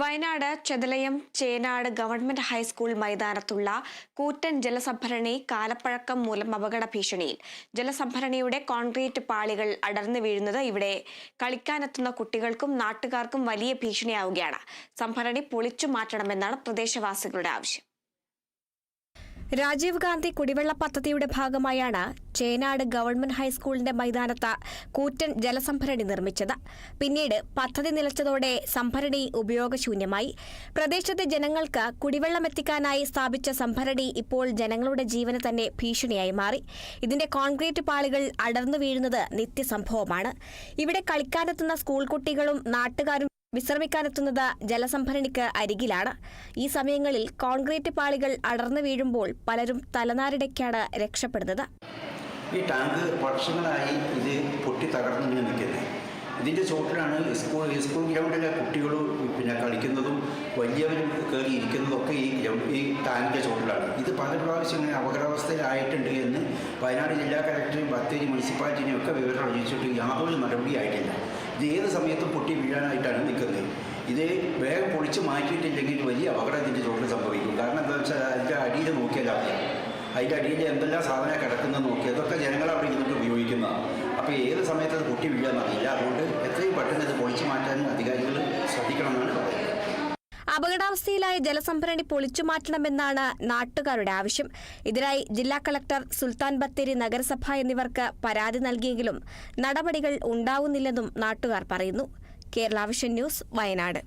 Wayanad Chethalayam Chenad government high school മൈതാനത്തുള്ള കൂറ്റൻ ജലസംഭരണി കാലപ്പഴക്കം മൂലം അപകട ഭീഷണിയിൽ. ജലസംഭരണിയുടെ കോൺക്രീറ്റ് പാളികൾ അടർന്നു വീഴുന്നത് ഇവിടെ കളിക്കാനെത്തുന്ന കുട്ടികൾക്കും നാട്ടുകാർക്കും വലിയ ഭീഷണിയാവുകയാണ്. സംഭരണി പൊളിച്ചു മാറ്റണമെന്നാണ് പ്രദേശവാസികളുടെ ആവശ്യം. രാജീവ് ഗാന്ധി കുടിവെള്ള പദ്ധതിയുടെ ഭാഗമായാണ് ചേനാട് ഗവൺമെന്റ് ഹൈസ്കൂളിന്റെ മൈതാനത്ത് കൂറ്റൻ ജലസംഭരണി നിർമ്മിച്ചത്. പിന്നീട് പദ്ധതി നിലച്ചതോടെ സംഭരണി ഉപയോഗശൂന്യമായി. പ്രദേശത്തെ ജനങ്ങൾക്ക് കുടിവെള്ളം എത്തിക്കാനായി സ്ഥാപിച്ച സംഭരണി ഇപ്പോൾ ജനങ്ങളുടെ ജീവന് തന്നെ ഭീഷണിയായി മാറി. ഇതിന്റെ കോൺക്രീറ്റ് പാളികൾ അടർന്നു വീഴുന്നത് നിത്യസംഭവമാണ്. ഇവിടെ കളിക്കാനെത്തുന്ന സ്കൂൾ കുട്ടികളും നാട്ടുകാരും വിശ്രമിക്കാനെത്തുന്നത് ജലസംഭരണിക്ക് അരികിലാണ്. ഈ സമയങ്ങളിൽ കോൺക്രീറ്റ് പാളികൾ അടർന്നു വീഴുമ്പോൾ പലരും തലനാരിടയ്ക്കാണ് രക്ഷപ്പെടുന്നത്. ഈ ടാങ്ക് വർഷങ്ങളായി ഇത് പൊട്ടി തകർന്നു നിൽക്കുന്നത് ഇതിന്റെ ചോട്ടിലാണ് സ്കൂൾ സ്കൂൾ ഗ്രൗണ്ടിലെ കുട്ടികൾ പിന്നെ കളിക്കുന്നതും വലിയവരും കയറി ഇരിക്കുന്നതും ഒക്കെ ഈ ഗ്രൗണ്ട് ഈ ടാങ്കിന്റെ ചോട്ടിലാണ്. ഇത് പല പ്രാവശ്യം ഇങ്ങനെ അപകടാവസ്ഥയിലായിട്ടുണ്ട് എന്ന് വയനാട് ജില്ലാ കലക്ടറും ബത്തേരി മുനിസിപ്പാലിറ്റിയും ഒക്കെ വിവരം അറിയിച്ചിട്ട് യാതൊരു നടപടി ആയിട്ടില്ല. ഇത് ഏത് സമയത്തും പൊട്ടി വീഴാനായിട്ടാണ് നിൽക്കുന്നത്. ഇത് വേഗം പൊളിച്ച് മാറ്റിയിട്ടില്ലെങ്കിൽ വലിയ അപകടം ഇതിന്റെ സംഭവിക്കും. കാരണം എന്താ വെച്ചാൽ അതിന്റെ അടിയിൽ നോക്കിയാൽ അറിയാം അതിന്റെ അടിയിൽ എന്തെല്ലാം സാധനം കിടക്കുന്നത് നോക്കി. അതൊക്കെ ജനങ്ങൾ അവിടെ ഇരുന്നിട്ട് ഉപയോഗിക്കുന്നതാണ്. അപ്പോൾ ഏത് സമയത്ത് അത് പൊട്ടി വീഴാന്നറിയില്ല അതുകൊണ്ട് എത്രയും പെട്ടെന്ന് അത് പൊളിച്ചു മാറ്റാനും അധികാരികൾ ശ്രദ്ധിക്കണമെന്നാണ് അപകടാവസ്ഥയിലായ ജലസംഭരണി പൊളിച്ചു മാറ്റണമെന്നാണ് നാട്ടുകാരുടെ ആവശ്യം. ഇതിനായി ജില്ലാ കളക്ടർ സുൽത്താൻ ബത്തേരി നഗരസഭ എന്നിവർക്ക് പരാതി നൽകിയെങ്കിലും നടപടികൾ ഉണ്ടാവുന്നില്ലെന്നും നാട്ടുകാർ പറയുന്നു. Kerala vision news Wayanad.